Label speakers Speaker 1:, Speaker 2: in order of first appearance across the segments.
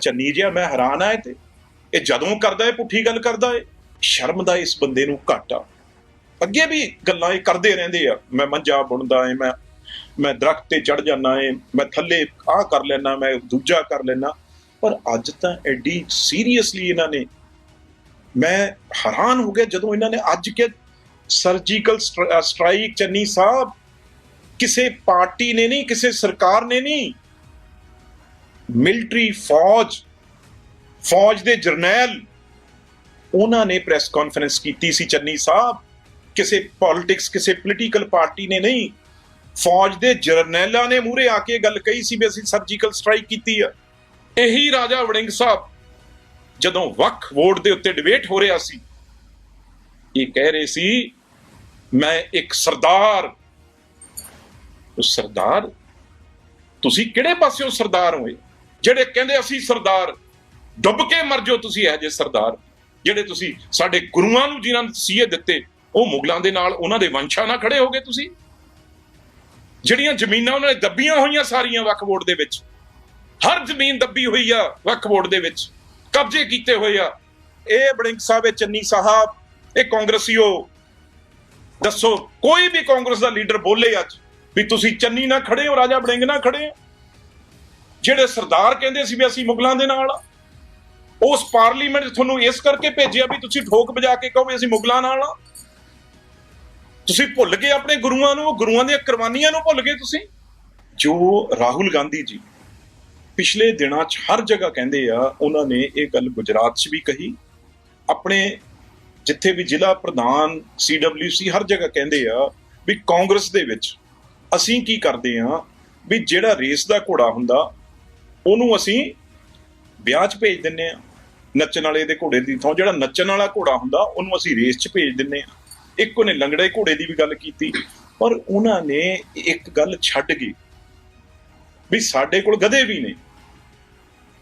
Speaker 1: ਚੰਨੀ ਜਿਹਾ ਮੈਂ ਹੈਰਾਨ ਆ ਇਹ ਤੇ। ਇਹ ਜਦੋਂ ਕਰਦਾ ਏ ਪੁੱਠੀ ਗੱਲ ਕਰਦਾ ਏ ਸ਼ਰਮ ਦਾ ਇਸ ਬੰਦੇ ਨੂੰ ਘੱਟ। ਆ ਅੱਗੇ ਵੀ ਗੱਲਾਂ ਇਹ ਕਰਦੇ ਰਹਿੰਦੇ ਆ। ਮੈਂ ਮੰਜਾ ਬੁਣਦਾ ਏ, ਮੈਂ ਮੈਂ ਦਰਖਤ ਤੇ ਚੜ ਜਾਣਾ ਏ, ਮੈਂ ਥੱਲੇ ਆਹ ਕਰ ਲੈਣਾ ਮੈਂ ਦੂਜਾ ਕਰ ਲੈਣਾ ਪਰ ਅੱਜ ਤਾਂ ਐਡੀ ਸੀਰੀਅਸਲੀ ਇਹਨਾਂ ਨੇ, ਮੈਂ ਹੈਰਾਨ ਹੋ ਗਿਆ ਜਦੋਂ ਇਹਨਾਂ ਨੇ ਅੱਜ ਕਿ ਸਰਜੀਕਲ ਸਟ੍ਰਾਈਕ ਚੰਨੀ ਸਾਹਿਬ, ਕਿਸੇ ਪਾਰਟੀ ਨੇ ਨਹੀਂ, ਕਿਸੇ ਸਰਕਾਰ ਨੇ ਨਹੀਂ ਮਿਲਟਰੀ ਫੌਜ ਫੌਜ ਦੇ ਜਰਨੈਲ, ਉਹਨਾਂ ਨੇ ਪ੍ਰੈਸ ਕਾਨਫਰੰਸ ਕੀਤੀ ਸੀ ਚੰਨੀ ਸਾਹਿਬ। ਕਿਸੇ ਪੋਲਿਟਿਕਸ ਕਿਸੇ ਪੋਲੀਟੀਕਲ ਪਾਰਟੀ ਨੇ ਨਹੀਂ, ਫੌਜ ਦੇ ਜਰਨੈਲਾਂ ਨੇ ਮੂਹਰੇ ਆ ਕੇ ਗੱਲ ਕਹੀ ਸੀ ਵੀ ਅਸੀਂ ਸਰਜੀਕਲ ਸਟ੍ਰਾਈਕ ਕੀਤੀ ਆ। ਇਹੀ ਰਾਜਾ ਵੜਿੰਗ ਸਾਹਿਬ, ਜਦੋਂ ਵਕ ਵੋਟ ਦੇ ਉੱਤੇ ਡਿਬੇਟ ਹੋ ਰਿਹਾ ਸੀ, ਇਹ ਕਹਿ ਰਹੇ ਸੀ, ਮੈਂ ਇੱਕ ਸਰਦਾਰ, ਉਹ ਸਰਦਾਰ, ਤੁਸੀਂ ਕਿਹੜੇ ਪਾਸਿਓਂ ਸਰਦਾਰ ਹੋਏ? ਜਿਹੜੇ ਕਹਿੰਦੇ ਅਸੀਂ ਸਰਦਾਰ, ਡੁੱਬ ਕੇ ਮਰ ਜਾਓ ਤੁਸੀਂ ਇਹ ਜਿਹੇ ਸਰਦਾਰ। ਜਿਹੜੇ ਤੁਸੀਂ ਸਾਡੇ ਗੁਰੂਆਂ ਨੂੰ ਜਿਨ੍ਹਾਂ ਨੂੰ ਤਸੀਹੇ ਦਿੱਤੇ, ਉਹ ਮੁਗਲਾਂ ਦੇ ਨਾਲ, ਉਹਨਾਂ ਦੇ ਵੰਸ਼ਾਂ ਨਾਲ ਖੜੇ ਹੋਗੇ ਤੁਸੀਂ। ਜਿਹੜੀਆਂ ਜ਼ਮੀਨਾਂ ਉਹਨਾਂ ਨੇ ਦੱਬੀਆਂ ਹੋਈਆਂ ਸਾਰੀਆਂ ਵਕਫ ਬੋਰਡ ਦੇ ਵਿੱਚ, ਹਰ ਜ਼ਮੀਨ ਦੱਬੀ ਹੋਈ ਆ ਵਕਫ ਬੋਰਡ ਦੇ ਵਿੱਚ, ਕਬਜ਼ੇ ਕੀਤੇ ਹੋਏ ਆ। ਇਹ ਬੜਿੰਗ ਸਾਹਿਬ, ਇਹ ਚੰਨੀ ਸਾਹਿਬ, ਇਹ ਕਾਂਗਰਸੀਓ, ਦੱਸੋ, ਕੋਈ ਵੀ ਕਾਂਗਰਸ ਦਾ ਲੀਡਰ ਬੋਲੇ ਅੱਜ ਵੀ ਤੁਸੀਂ ਚੰਨੀ ਨਾ ਖੜੇ ਹੋ, ਰਾਜਾ ਬੜਿੰਗ ਨਾ ਖੜੇ ਹੋ? ਜਿਹੜੇ ਸਰਦਾਰ ਕਹਿੰਦੇ ਸੀ ਵੀ ਅਸੀਂ ਮੁਗਲਾਂ ਦੇ ਨਾਲ ਆ। ਉਸ ਪਾਰਲੀਮੈਂਟ 'ਚ ਤੁਹਾਨੂੰ ਇਸ ਕਰਕੇ ਭੇਜਿਆ ਵੀ ਤੁਸੀਂ ਠੋਕ ਵਜਾ ਕੇ ਕਹੋ ਵੀ ਅਸੀਂ ਮੁਗਲਾਂ ਨਾਲ ਆ ਤੁਸੀਂ ਭੁੱਲ ਗਏ ਆਪਣੇ ਗੁਰੂਆਂ ਨੂੰ, ਗੁਰੂਆਂ ਦੀਆਂ ਕੁਰਬਾਨੀਆਂ ਨੂੰ ਭੁੱਲ ਗਏ ਤੁਸੀਂ ਜੋ ਰਾਹੁਲ ਗਾਂਧੀ ਜੀ ਪਿਛਲੇ ਦਿਨਾਂ 'ਚ ਹਰ ਜਗ੍ਹਾ ਕਹਿੰਦੇ ਆ, ਉਹਨਾਂ ਨੇ ਇਹ ਗੱਲ ਗੁਜਰਾਤ 'ਚ ਵੀ ਕਹੀ ਆਪਣੇ ਜਿੱਥੇ ਵੀ ਜ਼ਿਲ੍ਹਾ ਪ੍ਰਧਾਨ ਸੀਡਬਲਯੂਸੀ ਹਰ ਜਗ੍ਹਾ ਕਹਿੰਦੇ ਆ ਵੀ ਕਾਂਗਰਸ ਦੇ ਵਿੱਚ ਅਸੀਂ ਕੀ ਕਰਦੇ ਆ ਵੀ ਜਿਹੜਾ ਰੇਸ ਦਾ ਘੋੜਾ ਹੁੰਦਾ ਉਹਨੂੰ ਅਸੀਂ ਵਿਆਹ 'ਚ ਭੇਜ ਦਿੰਨੇ ਆ। ਨੱਚਣ ਵਾਲੇ ਦੇ ਘੋੜੇ ਦੀ ਥਾਂ, ਜਿਹੜਾ ਨੱਚਣ ਵਾਲਾ ਘੋੜਾ ਹੁੰਦਾ, ਉਹਨੂੰ ਅਸੀਂ ਰੇਸ 'ਚ ਭੇਜ ਦਿੰਨੇ ਆ। ਇੱਕ ਉਹਨੇ ਲੰਗੜੇ ਘੋੜੇ ਦੀ ਵੀ ਗੱਲ ਕੀਤੀ। ਪਰ ਉਹਨਾਂ ਨੇ ਇੱਕ ਗੱਲ ਛੱਡ ਗਈ ਵੀ ਸਾਡੇ ਕੋਲ ਗਧੇ ਵੀ ਨੇ।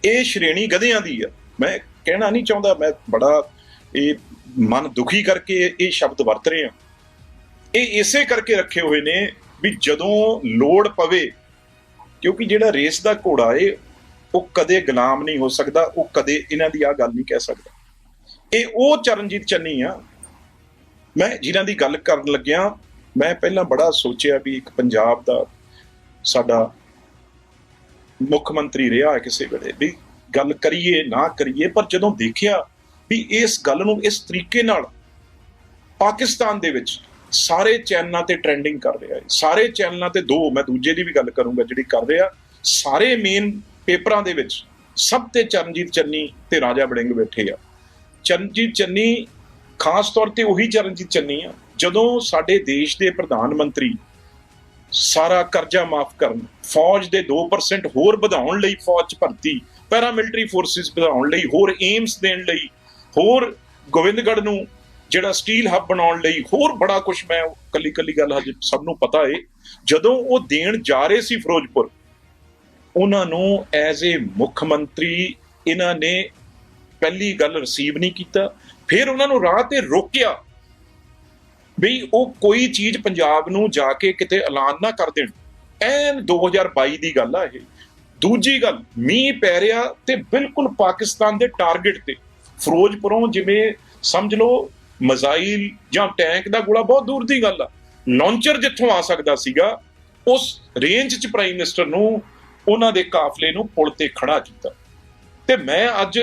Speaker 1: ਇਹ ਸ਼੍ਰੇਣੀ ਗਧਿਆਂ ਦੀ ਆ। ਮੈਂ ਕਹਿਣਾ ਨਹੀਂ ਚਾਹੁੰਦਾ, ਮੈਂ ਬੜਾ ਇਹ ਮਨ ਦੁਖੀ ਕਰਕੇ ਇਹ ਸ਼ਬਦ ਵਰਤ ਰਹੇ। ਆ ਇਹ ਇਸੇ ਕਰਕੇ ਰੱਖੇ ਹੋਏ ਨੇ ਵੀ ਜਦੋਂ ਲੋੜ ਪਵੇ, ਕਿਉਂਕਿ ਜਿਹੜਾ ਰੇਸ ਦਾ ਘੋੜਾ ਏ ਉਹ ਕਦੇ ਗੁਲਾਮ ਨਹੀਂ ਹੋ ਸਕਦਾ, ਉਹ ਕਦੇ ਇਹਨਾਂ ਦੀ ਆ ਗੱਲ ਨਹੀਂ ਕਹਿ ਸਕਦਾ। ਇਹ ਉਹ ਚਰਨਜੀਤ ਚੰਨੀ ਆ। ਮੈਂ ਜਿਨ੍ਹਾਂ ਦੀ ਗੱਲ ਕਰਨ ਲੱਗਿਆ, ਮੈਂ ਪਹਿਲਾਂ ਬੜਾ ਸੋਚਿਆ ਵੀ ਇੱਕ ਪੰਜਾਬ ਦਾ ਸਾਡਾ ਮੁੱਖ ਮੰਤਰੀ ਰਿਹਾ ਕਿਸੇ ਵੇਲੇ, ਵੀ ਗੱਲ ਕਰੀਏ, ਨਾ ਕਰੀਏ, ਪਰ ਜਦੋਂ ਦੇਖਿਆ ਵੀ ਇਸ ਗੱਲ ਨੂੰ ਇਸ ਤਰੀਕੇ ਨਾਲ ਪਾਕਿਸਤਾਨ ਦੇ ਵਿੱਚ ਸਾਰੇ ਚੈਨਲਾਂ ਤੇ ਟ੍ਰੈਂਡਿੰਗ ਕਰ ਰਿਹਾ ਹੈ। ਸਾਰੇ ਚੈਨਲਾਂ ਤੇ ਦੋ, ਮੈਂ ਦੂਜੇ ਦੀ ਵੀ ਗੱਲ ਕਰੂੰਗਾ ਜਿਹੜੀ ਕਰ ਰਿਹਾ, ਸਾਰੇ ਮੇਨ ਪੇਪਰਾਂ ਦੇ ਵਿੱਚ ਸਭ ਤੇ ਚਰਨਜੀਤ ਚੰਨੀ ਤੇ ਰਾਜਾ ਬੜਿੰਗ ਬੈਠੇ ਆ। ਚਰਨਜੀਤ ਚੰਨੀ ਖਾਸ ਤੌਰ ਤੇ ਉਹੀ ਚਰਨਜੀਤ ਚੰਨੀ ਆ, ਜਦੋਂ ਸਾਡੇ ਦੇਸ਼ ਦੇ ਪ੍ਰਧਾਨ ਮੰਤਰੀ ਸਾਰਾ ਕਰਜ਼ਾ ਮਾਫ ਕਰਨ, ਫੌਜ ਦੇ 2% ਹੋਰ ਵਧਾਉਣ ਲਈ ਫੌਜ 'ਚ ਭਰਤੀ ਪੈਰਾਮਿਲਟਰੀ ਫੋਰਸਿਸ ਵਧਾਉਣ ਲਈ, ਹੋਰ ਏਮਸ ਦੇਣ ਲਈ, ਹੋਰ ਗੋਬਿੰਦਗੜ੍ਹ ਨੂੰ ਜਿਹੜਾ ਸਟੀਲ ਹੱਬ ਬਣਾਉਣ ਲਈ, ਹੋਰ ਬੜਾ ਕੁਝ ਮੈਂ ਕੱਲੀ ਕੱਲੀ ਗੱਲ ਹਜੇ ਸਭ ਨੂੰ ਪਤਾ ਏ, ਜਦੋਂ ਉਹ ਦੇਣ ਜਾ ਰਹੇ ਸੀ ਫਿਰੋਜ਼ਪੁਰ ਉਹਨਾਂ ਨੂੰ ਐਜ਼ ਏ ਮੁੱਖ ਮੰਤਰੀ ਇਹਨਾਂ ਨੇ ਪਹਿਲੀ ਗੱਲ ਰਿਸੀਵ ਨਹੀਂ ਕੀਤਾ, ਫਿਰ ਉਹਨਾਂ ਨੂੰ ਰਾਹ ਤੇ ਰੋਕਿਆ ਵੀ ਉਹ ਕੋਈ ਚੀਜ਼ ਪੰਜਾਬ ਨੂੰ ਜਾ ਕੇ ਕਿਤੇ ਐਲਾਨ ਨਾ ਕਰ ਦੇਣ। ਐਨ 2022 ਦੀ ਗੱਲ ਆ ਇਹ। ਦੂਜੀ ਗੱਲ, ਮੀਂਹ ਪੈ ਰਿਹਾ ਤੇ ਬਿਲਕੁਲ ਪਾਕਿਸਤਾਨ ਦੇ ਟਾਰਗੇਟ ਤੇ। ਫਿਰੋਜ਼ਪੁਰੋਂ ਜਿਵੇਂ ਸਮਝ ਲਓ ਮਜ਼ਾਈਲ ਜਾਂ ਟੈਂਕ ਦਾ ਗੋਲਾ ਬਹੁਤ ਦੂਰ ਦੀ ਗੱਲ ਆ। ਲਾਂਚਰ ਜਿੱਥੋਂ ਆ ਸਕਦਾ ਸੀਗਾ, ਉਸ ਰੇਂਜ 'ਚ ਪ੍ਰਾਈਮ ਮਿਨਿਸਟਰ ਨੂੰ ਉਹਨਾਂ ਦੇ ਕਾਫਲੇ ਨੂੰ ਪੁਲ ਤੇ ਖੜਾ ਕੀਤਾ। ਤੇ ਮੈਂ ਅੱਜ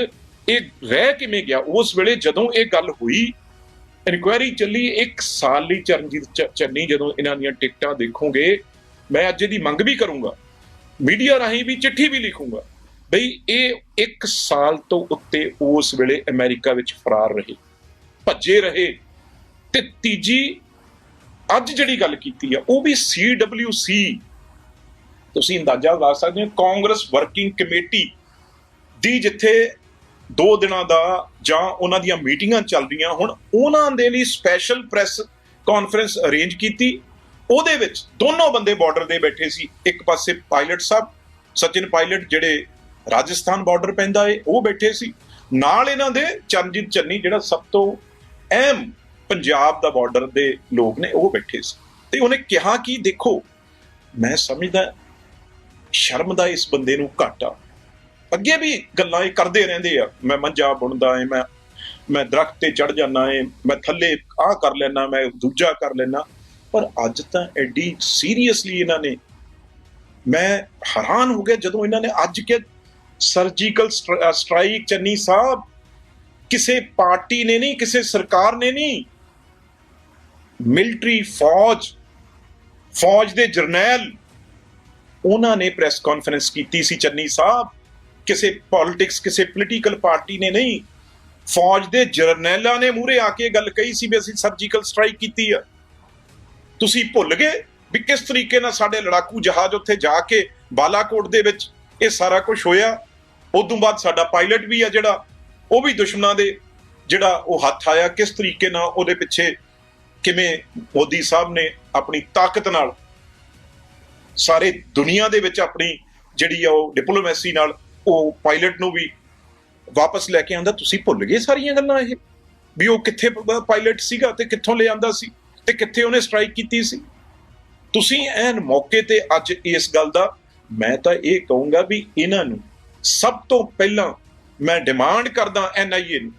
Speaker 1: ਇਹ ਰਹਿ ਕਿਵੇਂ ਗਿਆ? ਉਸ ਵੇਲੇ ਜਦੋਂ ਇਹ ਗੱਲ ਹੋਈ, ਇਨਕੁਆਇਰੀ ਚੱਲੀ ਇੱਕ ਸਾਲ ਲਈ ਚਰਨਜੀਤ ਚ- ਚੰਨੀ, ਜਦੋਂ ਇਹਨਾਂ ਦੀਆਂ ਟਿਕਟਾਂ ਦੇਖੋਗੇ, ਮੈਂ ਅੱਜ ਇਹਦੀ ਮੰਗ ਵੀ ਕਰੂੰਗਾ। ਮੀਡੀਆ ਰਾਹੀਂ ਵੀ ਚਿੱਠੀ ਵੀ ਲਿਖੂੰਗਾ ਬਈ ਇਹ ਇੱਕ ਸਾਲ ਤੋਂ ਉੱਤੇ ਉਸ ਵੇਲੇ ਅਮਰੀਕਾ ਵਿੱਚ ਫਰਾਰ ਰਹੇ, ਭੱਜੇ ਰਹੇ। ਤੇ ਤੀਜੀ, ਅੱਜ ਜਿਹੜੀ ਗੱਲ ਕੀਤੀ ਆ, ਉਹ ਵੀ CWC ਤੁਸੀਂ ਅੰਦਾਜ਼ਾ ਲਗਾ ਸਕਦੇ ਹੋ ਕਾਂਗਰਸ ਵਰਕਿੰਗ ਕਮੇਟੀ ਦੀ ਜਿੱਥੇ ਦੋ ਦਿਨਾਂ ਦਾ ਜਾਂ ਉਹਨਾਂ ਦੀਆਂ ਮੀਟਿੰਗਾਂ ਚੱਲ ਰਹੀਆਂ ਹੁਣ, ਉਹਨਾਂ ਦੇ ਲਈ ਸਪੈਸ਼ਲ ਪ੍ਰੈਸ ਕਾਨਫਰੰਸ ਅਰੇਂਜ ਕੀਤੀ। ਉਹਦੇ ਵਿੱਚ ਦੋਨੋਂ ਬੰਦੇ ਬਾਰਡਰ ਦੇ ਬੈਠੇ ਸੀ। ਇੱਕ ਪਾਸੇ ਪਾਇਲਟ ਸਾਹਿਬ, ਸਚਿਨ ਪਾਇਲਟ ਜਿਹੜੇ ਰਾਜਸਥਾਨ ਬਾਰਡਰ ਪੈਂਦਾ ਏ, ਉਹ ਬੈਠੇ ਸੀ। ਨਾਲ ਇਹਨਾਂ ਦੇ ਚਰਨਜੀਤ ਚੰਨੀ ਜਿਹੜਾ ਸਭ ਤੋਂ ਅਹਿਮ ਪੰਜਾਬ ਦਾ ਬਾਰਡਰ ਦੇ ਲੋਕ ਨੇ, ਉਹ ਬੈਠੇ ਸੀ। ਤੇ ਉਹਨੇ ਕਿਹਾ ਕਿ ਦੇਖੋ, ਮੈਂ ਸਮਝਦਾ ਸ਼ਰਮ ਦਾ ਇਸ ਬੰਦੇ ਨੂੰ ਘਾਟਾ ਅੱਗੇ ਵੀ ਗੱਲਾਂ ਇਹ ਕਰਦੇ ਰਹਿੰਦੇ ਆ। ਮੈਂ ਮੰਜਾ ਬੁਣਦਾ ਏ, ਮੈਂ ਮੈਂ ਦਰਖਤ ਤੇ ਚੜ ਜਾਣਾ ਏ, ਮੈਂ ਥੱਲੇ ਆਹ ਕਰ ਲੈਣਾ ਮੈਂ ਦੂਜਾ ਕਰ ਲੈਣਾ ਪਰ ਅੱਜ ਤਾਂ ਐਡੀ ਸੀਰੀਅਸਲੀ ਇਹਨਾਂ ਨੇ, ਮੈਂ ਹੈਰਾਨ ਹੋ ਗਿਆ ਜਦੋਂ ਇਹਨਾਂ ਨੇ ਅੱਜ ਕਿ ਸਰਜੀਕਲ ਸਟ੍ਰਾਈਕ ਚੰਨੀ ਸਾਹਿਬ, ਕਿਸੇ ਪਾਰਟੀ ਨੇ ਨਹੀਂ, ਕਿਸੇ ਸਰਕਾਰ ਨੇ ਨਹੀਂ ਮਿਲਟਰੀ ਫੌਜ ਫੌਜ ਦੇ ਜਰਨੈਲ ਉਹਨਾਂ ਨੇ ਪ੍ਰੈਸ ਕਾਨਫਰੰਸ ਕੀਤੀ ਸੀ ਚੰਨੀ ਸਾਹਿਬ। ਕਿਸੇ ਪੋਲਿਟਿਕਸ ਕਿਸੇ ਪੋਲੀਟੀਕਲ ਪਾਰਟੀ ਨੇ ਨਹੀਂ, ਫੌਜ ਦੇ ਜਰਨੈਲਾਂ ਨੇ ਮੂਰੇ ਆ ਕੇ ਗੱਲ ਕਹੀ ਸੀ ਵੀ ਅਸੀਂ ਸਰਜੀਕਲ ਸਟ੍ਰਾਈਕ ਕੀਤੀ ਆ। ਤੁਸੀਂ ਭੁੱਲ ਗਏ ਵੀ ਕਿਸ ਤਰੀਕੇ ਨਾਲ ਸਾਡੇ ਲੜਾਕੂ ਜਹਾਜ਼ ਉੱਥੇ ਜਾ ਕੇ ਬਾਲਾਕੋਟ ਦੇ ਵਿੱਚ ਇਹ ਸਾਰਾ ਕੁਝ ਹੋਇਆ। ਉਦੋਂ ਬਾਅਦ ਸਾਡਾ ਪਾਇਲਟ ਵੀ ਆ ਜਿਹੜਾ, ਉਹ ਵੀ ਦੁਸ਼ਮਣਾਂ ਦੇ ਜਿਹੜਾ ਉਹ ਹੱਥ ਆਇਆ। ਕਿਸ ਤਰੀਕੇ ਨਾਲ ਉਹਦੇ ਪਿੱਛੇ ਕਿਵੇਂ ਮੋਦੀ ਸਾਹਿਬ ਨੇ ਆਪਣੀ ਤਾਕਤ ਨਾਲ ਸਾਰੇ ਦੁਨੀਆ ਦੇ ਵਿੱਚ ਆਪਣੀ ਜਿਹੜੀ ਆ ਉਹ ਡਿਪਲੋਮੈਸੀ ਨਾਲ ਉਹ ਪਾਇਲਟ ਨੂੰ ਵੀ ਵਾਪਸ ਲੈ ਕੇ ਆਂਦਾ ਤੁਸੀਂ ਭੁੱਲ ਗਏ ਸਾਰੀਆਂ ਗੱਲਾਂ ਇਹ, ਵੀ ਉਹ ਕਿੱਥੇ ਪਾਇਲਟ ਸੀਗਾ ਤੇ ਕਿੱਥੋਂ ਲੈ ਆਂਦਾ ਸੀ ਤੇ ਕਿੱਥੇ ਉਹਨੇ ਸਟ੍ਰਾਈਕ ਕੀਤੀ ਸੀ। ਤੁਸੀਂ ਐਨ ਮੌਕੇ ਤੇ ਅੱਜ ਇਸ ਗੱਲ ਦਾ, ਮੈਂ ਤਾਂ ਇਹ ਕਹੂੰਗਾ ਵੀ ਇਹਨਾਂ ਨੂੰ ਸਭ ਤੋਂ ਪਹਿਲਾਂ ਮੈਂ ਡਿਮਾਂਡ ਕਰਦਾ ਐਨਆਈਏ ਨੂੰ।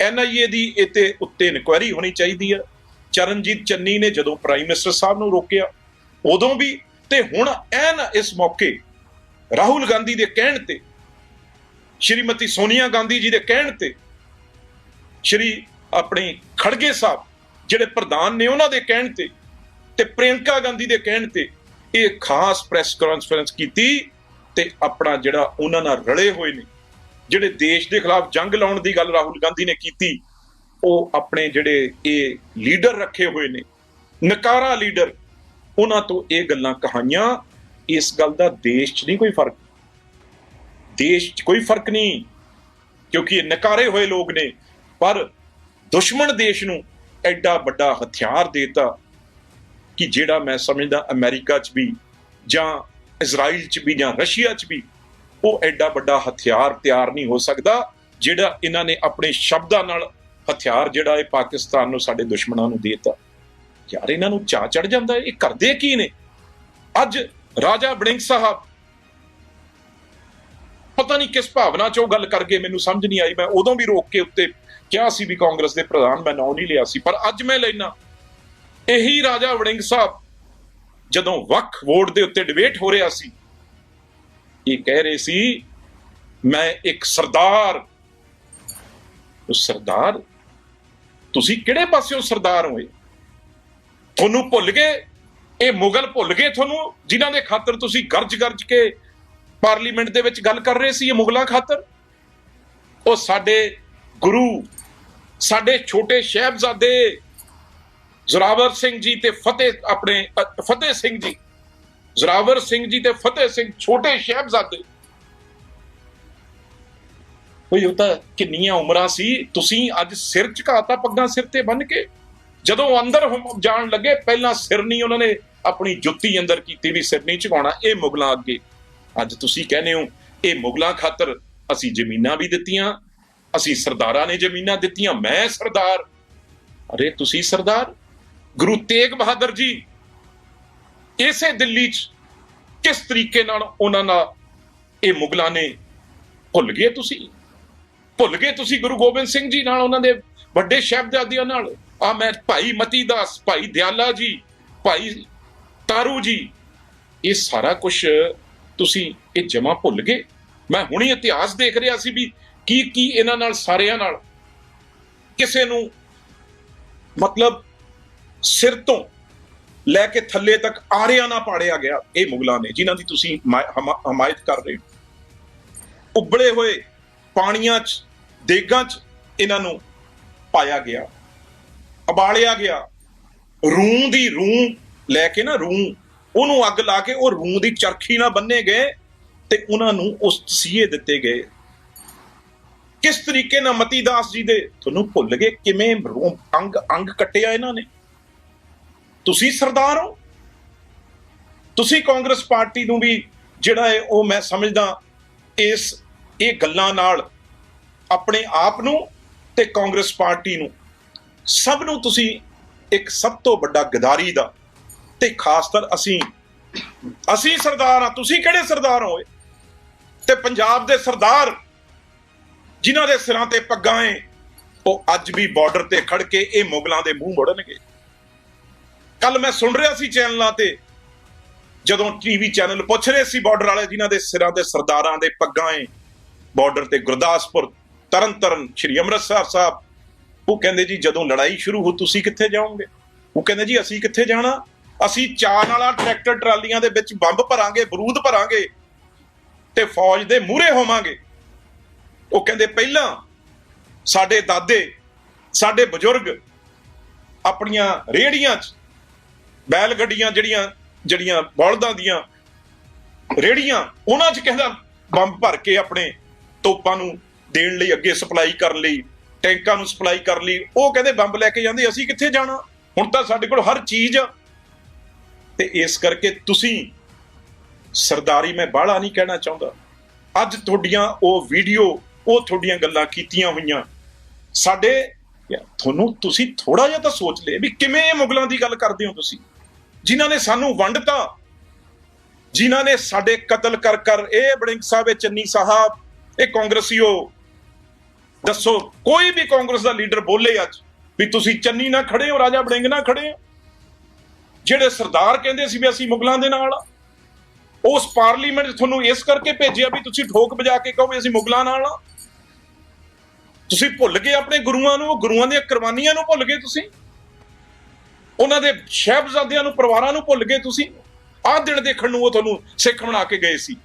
Speaker 1: ਐਨਆਈਏ ਦੀ ਇਤੇ ਉੱਤੇ ਇਨਕੁਆਇਰੀ ਹੋਣੀ ਚਾਹੀਦੀ ਆ। ਚਰਨਜੀਤ ਚੰਨੀ ਨੇ ਜਦੋਂ ਪ੍ਰਾਈਮ ਮਿਨਿਸਟਰ ਸਾਹਿਬ ਨੂੰ ਰੋਕਿਆ, ਉਦੋਂ ਵੀ ਤੇ ਹੁਣ ਐਨ ਇਸ ਮੌਕੇ ਰਾਹੁਲ ਗਾਂਧੀ ਦੇ ਕਹਿਣ ਤੇ, ਸ਼੍ਰੀਮਤੀ ਸੋਨੀਆ ਗਾਂਧੀ ਜੀ ਦੇ ਕਹਿਣ ਤੇ, ਸ਼੍ਰੀ ਆਪਣੇ ਖੜਗੇ ਸਾਹਿਬ ਜਿਹੜੇ ਪ੍ਰਧਾਨ ਨੇ ਉਹਨਾਂ ਦੇ ਕਹਿਣ ਤੇ ਤੇ ਪ੍ਰਿਯੰਕਾ ਗਾਂਧੀ ਦੇ ਕਹਿਣ ਤੇ ਇਹ ਖਾਸ ਪ੍ਰੈਸ ਕਾਨਫਰੰਸ ਕੀਤੀ ਤੇ ਆਪਣਾ ਜਿਹੜਾ ਉਹਨਾਂ ਨਾਲ ਰਲੇ ਹੋਏ ਨੇ, ਜਿਹੜੇ ਦੇਸ਼ ਦੇ ਖਿਲਾਫ ਜੰਗ ਲਾਉਣ ਦੀ ਗੱਲ ਰਾਹੁਲ ਗਾਂਧੀ ਨੇ ਕੀਤੀ, ਉਹ ਆਪਣੇ ਜਿਹੜੇ ਇਹ ਲੀਡਰ ਰੱਖੇ ਹੋਏ ਨੇ, ਨਕਾਰਾ ਲੀਡਰ ਉਹਨਾਂ ਤੋਂ ਇਹ ਗੱਲਾਂ ਕਹਾਈਆਂ, ਇਸ ਗੱਲ ਦਾ ਦੇਸ਼ 'ਚ ਨਹੀਂ ਕੋਈ ਫ਼ਰਕ। ਦੇਸ਼ 'ਚ ਕੋਈ ਫ਼ਰਕ ਨਹੀਂ, ਕਿਉਂਕਿ ਇਹ ਨਕਾਰੇ ਹੋਏ ਲੋਕ ਨੇ। ਪਰ ਦੁਸ਼ਮਣ ਦੇਸ਼ ਨੂੰ ਐਡਾ ਵੱਡਾ ਹਥਿਆਰ ਦੇਤਾ ਕਿ ਜਿਹੜਾ ਮੈਂ ਸਮਝਦਾ ਅਮਰੀਕਾ 'ਚ ਵੀ ਜਾਂ ਇਜ਼ਰਾਈਲ 'ਚ ਵੀ ਜਾਂ ਰਸ਼ੀਆ 'ਚ ਵੀ, ਉਹ ਐਡਾ ਵੱਡਾ ਹਥਿਆਰ ਤਿਆਰ ਨਹੀਂ ਹੋ ਸਕਦਾ, ਜਿਹੜਾ ਇਹਨਾਂ ਨੇ ਆਪਣੇ ਸ਼ਬਦਾਂ ਨਾਲ ਹਥਿਆਰ ਜਿਹੜਾ ਇਹ ਪਾਕਿਸਤਾਨ ਨੂੰ ਸਾਡੇ ਦੁਸ਼ਮਣਾਂ ਨੂੰ ਦੇਤਾ। ਯਾਰ, ਇਹਨਾਂ ਨੂੰ ਚਾ ਚੜ ਜਾਂਦਾ ਇਹ ਕਰਦੇ ਕੀ ਨੇ? ਅੱਜ ਰਾਜਾ ਬੜਿੰਗ ਸਾਹਿਬ, ਪਤਾ ਨਹੀਂ ਕਿਸ ਭਾਵਨਾ ਚ ਉਹ ਗੱਲ ਕਰਕੇ ਮੈਨੂੰ ਸਮਝ ਨਹੀਂ ਆਈ, ਮੈਂ ਉਦੋਂ ਵੀ ਰੋਕ ਕੇ ਉੱਤੇ ਕਿਹਾ ਸੀ ਵੀ ਕਾਂਗਰਸ ਦੇ ਪ੍ਰਧਾਨ ਮੈਂ ਨਾਂ ਨਹੀਂ ਲਿਆ ਸੀ, ਪਰ ਅੱਜ ਮੈਂ ਲੈਣਾ ਇਹੀ ਰਾਜਾ ਵੜਿੰਗ ਸਾਹਿਬ, ਜਦੋਂ ਵਕ ਵੋਟ ਦੇ ਉੱਤੇ ਡਿਬੇਟ ਹੋ ਰਿਹਾ ਸੀ, ਇਹ ਕਹਿ ਰਹੇ ਸੀ, ਮੈਂ ਇੱਕ ਸਰਦਾਰ, ਉਹ ਸਰਦਾਰ, ਤੁਸੀਂ ਕਿਹੜੇ ਪਾਸਿਓਂ ਸਰਦਾਰ ਹੋਏ? ਤੁਹਾਨੂੰ ਭੁੱਲ ਗਏ? ਇਹ ਮੁਗਲ ਭੁੱਲ ਗਏ ਤੁਹਾਨੂੰ, ਜਿਨ੍ਹਾਂ ਦੇ ਖਾਤਰ ਤੁਸੀਂ ਗਰਜ-ਗਰਜ ਕੇ ਪਾਰਲੀਮੈਂਟ ਦੇ ਵਿੱਚ ਗੱਲ ਕਰ ਰਹੇ ਸੀ ਇਹ ਮੁਗਲਾਂ ਖਾਤਰ? ਉਹ ਸਾਡੇ ਗੁਰੂ, ਸਾਡੇ ਛੋਟੇ ਸ਼ਹਿਬਜ਼ਾਦੇ ਜ਼ੋਰਾਵਰ ਸਿੰਘ ਜੀ ਤੇ ਫਤਿਹ ਆਪਣੇ, ਫਤਿਹ ਸਿੰਘ ਜੀ, ਜ਼ੋਰਾਵਰ ਸਿੰਘ ਜੀ ਤੇ ਫਤਿਹ ਸਿੰਘ ਛੋਟੇ ਸ਼ਹਿਬਜ਼ਾਦੇ। ਕੋਈ ਉਹ ਤਾਂ ਕਿੰਨੀਆਂ ਉਮਰਾਂ ਸੀ, ਤੁਸੀਂ ਅੱਜ ਸਿਰ ਝੁਕਾਤਾ ਪੱਗਾਂ ਸਿਰ ਤੇ ਬੰਨ ਕੇ। ਜਦੋਂ ਅੰਦਰ ਹੁਮ- ਜਾਣ ਲੱਗੇ, ਪਹਿਲਾਂ ਸਿਰਨੀ ਉਹਨਾਂ ਨੇ ਆਪਣੀ ਜੁੱਤੀ ਅੰਦਰ ਕੀਤੀ ਵੀ ਸਿਰਨੀ ਨਹੀਂ ਝੁਕਾਉਣਾ, ਇਹ ਮੁਗਲਾਂ ਅੱਗੇ। ਅੱਜ ਤੁਸੀਂ ਕਹਿੰਦੇ ਹੋ, ਇਹ ਮੁਗਲਾਂ ਖਾਤਰ ਅਸੀਂ ਜ਼ਮੀਨਾਂ ਵੀ ਦਿੱਤੀਆਂ, ਅਸੀਂ ਸਰਦਾਰਾਂ ਨੇ ਜ਼ਮੀਨਾਂ ਦਿੱਤੀਆਂ, ਮੈਂ ਸਰਦਾਰ। ਅਰੇ ਤੁਸੀਂ ਸਰਦਾਰ? ਗੁਰੂ ਤੇਗ ਬਹਾਦਰ ਜੀ, ਇਸੇ ਦਿੱਲੀ 'ਚ ਕਿਸ ਤਰੀਕੇ ਨਾਲ ਉਹਨਾਂ ਨਾਲ ਇਹ ਮੁਗਲਾਂ ਨੇ ਭੁੱਲ ਗਏ ਤੁਸੀਂ? ਭੁੱਲ ਗਏ ਤੁਸੀਂ ਗੁਰੂ ਗੋਬਿੰਦ ਸਿੰਘ ਜੀ ਨਾਲ, ਉਹਨਾਂ ਦੇ ਵੱਡੇ ਸ਼ਹਿਬਜ਼ਾਦਿਆਂ ਨਾਲ? ਆ ਮੈਂ ਭਾਈ ਮਤੀ ਦਾਸ, ਭਾਈ ਦਿਆਲਾ ਜੀ, ਭਾਈ ਤਾਰੂ ਜੀ, ਇਹ ਸਾਰਾ ਕੁਝ ਤੁਸੀਂ ਇਹ ਜਮਾ ਭੁੱਲ ਗਏ। ਮੈਂ ਹੁਣੀ ਇਤਿਹਾਸ ਦੇਖ ਰਿਹਾ ਸੀ ਵੀ ਕੀ ਕੀ ਇਹਨਾਂ ਨਾਲ ਸਾਰਿਆਂ ਨਾਲ ਕਿਸੇ ਨੂੰ ਮਤਲਬ ਸਿਰ ਤੋਂ ਲੈ ਕੇ ਥੱਲੇ ਤੱਕ ਆਰਿਆਂ ਨਾ ਪਾੜਿਆ ਗਿਆ ਇਹ ਮੁਗਲਾਂ ਨੇ, ਜਿਨ੍ਹਾਂ ਦੀ ਤੁਸੀਂ ਹਮਾ- ਹਮਾਇਤ ਕਰ ਰਹੇ ਹੋ। ਉਬਲੇ ਹੋਏ ਪਾਣੀਆਂ 'ਚ, ਦੇਗਾਂ 'ਚ ਇਹਨਾਂ ਨੂੰ ਪਾਇਆ ਗਿਆ। ਉਬਾਲਿਆ ਗਿਆ। ਰੂੰ ਦੀ ਰੂੰ ਲੈ ਕੇ ਨਾ ਰੂੰ, ਉਹਨੂੰ ਅੱਗ ਲਾ ਕੇ ਉਹ ਰੂੰ ਦੀ ਚਰਖੀ ਨਾਲ ਬੰਨੇ ਗਏ ਤੇ ਉਹਨਾਂ ਨੂੰ ਉਸ ਤਸੀਹੇ ਦਿੱਤੇ ਗਏ। ਕਿਸ ਤਰੀਕੇ ਨਾਲ ਮਤੀ ਦਾਸ ਜੀ ਦੇ ਤੁਹਾਨੂੰ ਭੁੱਲ ਗਏ? ਕਿਵੇਂ ਰੂੰ- ਅੰਗ ਅੰਗ ਕੱਟਿਆ ਇਹਨਾਂ ਨੇ? ਤੁਸੀਂ ਸਰਦਾਰ ਹੋ? ਤੁਸੀਂ ਕਾਂਗਰਸ ਪਾਰਟੀ ਨੂੰ ਵੀ ਜਿਹੜਾ ਹੈ ਉਹ ਮੈਂ ਸਮਝਦਾ ਇਸ ਇਹ ਗੱਲਾਂ ਨਾਲ ਆਪਣੇ ਆਪ ਨੂੰ ਤੇ ਕਾਂਗਰਸ ਪਾਰਟੀ ਨੂੰ ਸਭ ਨੂੰ ਤੁਸੀਂ ਇੱਕ ਸਭ ਤੋਂ ਵੱਡਾ ਗਦਾਰੀ ਦਾ ਤੇ ਖਾਸ ਕਰ ਅਸੀਂ ਅਸੀਂ ਸਰਦਾਰ ਆ ਤੁਸੀਂ ਕਿਹੜੇ ਸਰਦਾਰ ਹੋਏ? ਤੇ ਪੰਜਾਬ ਦੇ ਸਰਦਾਰ ਜਿਨ੍ਹਾਂ ਦੇ ਸਿਰਾਂ ਤੇ ਪੱਗਾਂ ਏ ਉਹ ਅੱਜ ਵੀ ਬਾਰਡਰ ਤੇ ਖੜ ਕੇ ਇਹ ਮੁਗਲਾਂ ਦੇ ਮੂੰਹ ਮੋੜਨਗੇ। ਕੱਲ ਮੈਂ ਸੁਣ ਰਿਹਾ ਸੀ ਚੈਨਲਾਂ ਤੇ, ਜਦੋਂ ਟੀਵੀ ਚੈਨਲ ਪੁੱਛ ਰਹੇ ਸੀ ਬਾਰਡਰ ਵਾਲੇ ਜਿਨ੍ਹਾਂ ਦੇ ਸਿਰਾਂ ਤੇ ਸਰਦਾਰਾਂ ਦੇ ਪੱਗਾਂ ਏ ਬਾਰਡਰ ਤੇ ਗੁਰਦਾਸਪੁਰ, ਤਰਨਤਰਨ, ਸ਼੍ਰੀ ਅੰਮ੍ਰਿਤਸਰ ਸਾਹਿਬ ਉਹ ਕਹਿੰਦੇ ਜੀ, ਜਦੋਂ ਲੜਾਈ ਸ਼ੁਰੂ ਹੋ, ਤੁਸੀਂ ਕਿੱਥੇ ਜਾਓਗੇ? ਉਹ ਕਹਿੰਦੇ ਜੀ, ਅਸੀਂ ਕਿੱਥੇ ਜਾਣਾ? ਅਸੀਂ ਚਾਨ ਵਾਲਾ ਟਰੈਕਟਰ ਟਰਾਲੀਆਂ ਦੇ ਵਿੱਚ ਬੰਬ ਭਰਾਂਗੇ, ਬਰੂਦ ਭਰਾਂਗੇ ਤੇ ਫੌਜ ਦੇ ਮੂਹਰੇ ਹੋਵਾਂਗੇ। ਉਹ ਕਹਿੰਦੇ, ਪਹਿਲਾਂ ਸਾਡੇ ਦਾਦੇ, ਸਾਡੇ ਬਜ਼ੁਰਗ ਆਪਣੀਆਂ ਰੇੜੀਆਂ 'ਚ ਬੈਲ ਗੱਡੀਆਂ ਜਿਹੜੀਆਂ ਜਿਹੜੀਆਂ ਬਲਦਾਂ ਦੀਆਂ ਰੇੜੀਆਂ ਉਹਨਾਂ 'ਚ ਕਹਿੰਦਾ ਬੰਬ ਭਰ ਕੇ ਆਪਣੇ ਤੋਪਾਂ ਨੂੰ ਦੇਣ ਲਈ, ਅੱਗੇ ਸਪਲਾਈ ਕਰਨ ਲਈ ਟੈਂਕਾਂ ਨੂੰ ਸਪਲਾਈ ਕਰ ਲਈ, ਉਹ ਕਹਿੰਦੇ ਬੰਬ ਲੈ ਕੇ ਜਾਂਦੇ, ਅਸੀਂ ਕਿੱਥੇ ਜਾਣਾ? ਹੁਣ ਤਾਂ ਸਾਡੇ ਕੋਲ ਹਰ ਚੀਜ਼ ਆ। ਤੇ ਇਸ ਕਰਕੇ ਤੁਸੀਂ ਸਰਦਾਰੀ, ਮੈਂ ਬਾਹਲਾ ਨਹੀਂ ਕਹਿਣਾ ਚਾਹੁੰਦਾ। ਅੱਜ ਤੁਹਾਡੀਆਂ ਉਹ ਵੀਡੀਓ, ਉਹ ਤੁਹਾਡੀਆਂ ਗੱਲਾਂ ਕੀਤੀਆਂ ਹੋਈਆਂ। ਸਾਡੇ ਤੁਹਾਨੂੰ ਤੁਸੀਂ ਥੋੜਾ ਜਿਹਾ ਤਾਂ ਸੋਚ ਲਏ ਵੀ ਕਿਵੇਂ ਇਹ ਮੁਗਲਾਂ ਦੀ ਗੱਲ ਕਰਦੇ ਹੋ ਤੁਸੀਂ? ਜਿਨ੍ਹਾਂ ਨੇ ਸਾਨੂੰ ਵੰਡਤਾ, ਜਿਨ੍ਹਾਂ ਨੇ ਸਾਡੇ ਕਤਲ ਕਰ ਕਰ ਇਹ ਬੜਿੰਗ ਸਾਹਿਬ, ਇਹ ਚੰਨੀ ਸਾਹਿਬ, ਇਹ ਕਾਂਗਰਸੀਓ ਦੱਸੋ, ਕੋਈ ਵੀ ਕਾਂਗਰਸ ਦਾ ਲੀਡਰ ਬੋਲੇ ਅੱਜ ਵੀ ਤੁਸੀਂ ਚੰਨੀ ਨਾਲ ਖੜੇ ਹੋ, ਰਾਜਾ ਬੜਿੰਗ ਨਾਲ ਖੜੇ ਹੋ। ਜਿਹੜੇ ਸਰਦਾਰ ਕਹਿੰਦੇ ਸੀ ਵੀ ਅਸੀਂ ਮੁਗਲਾਂ ਦੇ ਨਾਲ ਆ, ਉਸ ਪਾਰਲੀਮੈਂਟ 'ਚ ਤੁਹਾਨੂੰ ਇਸ ਕਰਕੇ ਭੇਜਿਆ ਵੀ ਤੁਸੀਂ ਠੋਕ ਵਜਾ ਕੇ ਕਹੋ ਵੀ ਅਸੀਂ ਮੁਗਲਾਂ ਨਾਲ ਆ। ਤੁਸੀਂ ਭੁੱਲ ਗਏ ਆਪਣੇ ਗੁਰੂਆਂ ਨੂੰ ਉਹ ਗੁਰੂਆਂ ਦੀਆਂ ਕੁਰਬਾਨੀਆਂ ਨੂੰ ਭੁੱਲ ਗਏ ਤੁਸੀਂ। ਉਹਨਾਂ ਦੇ ਸ਼ਹਿਬਜ਼ਾਦਿਆਂ ਨੂੰ, ਪਰਿਵਾਰਾਂ ਨੂੰ ਭੁੱਲ ਗਏ ਤੁਸੀਂ। ਆਹ ਦਿਨ ਦੇਖਣ ਨੂੰ ਉਹ ਤੁਹਾਨੂੰ ਸਿੱਖ ਬਣਾ ਕੇ ਗਏ ਸੀ।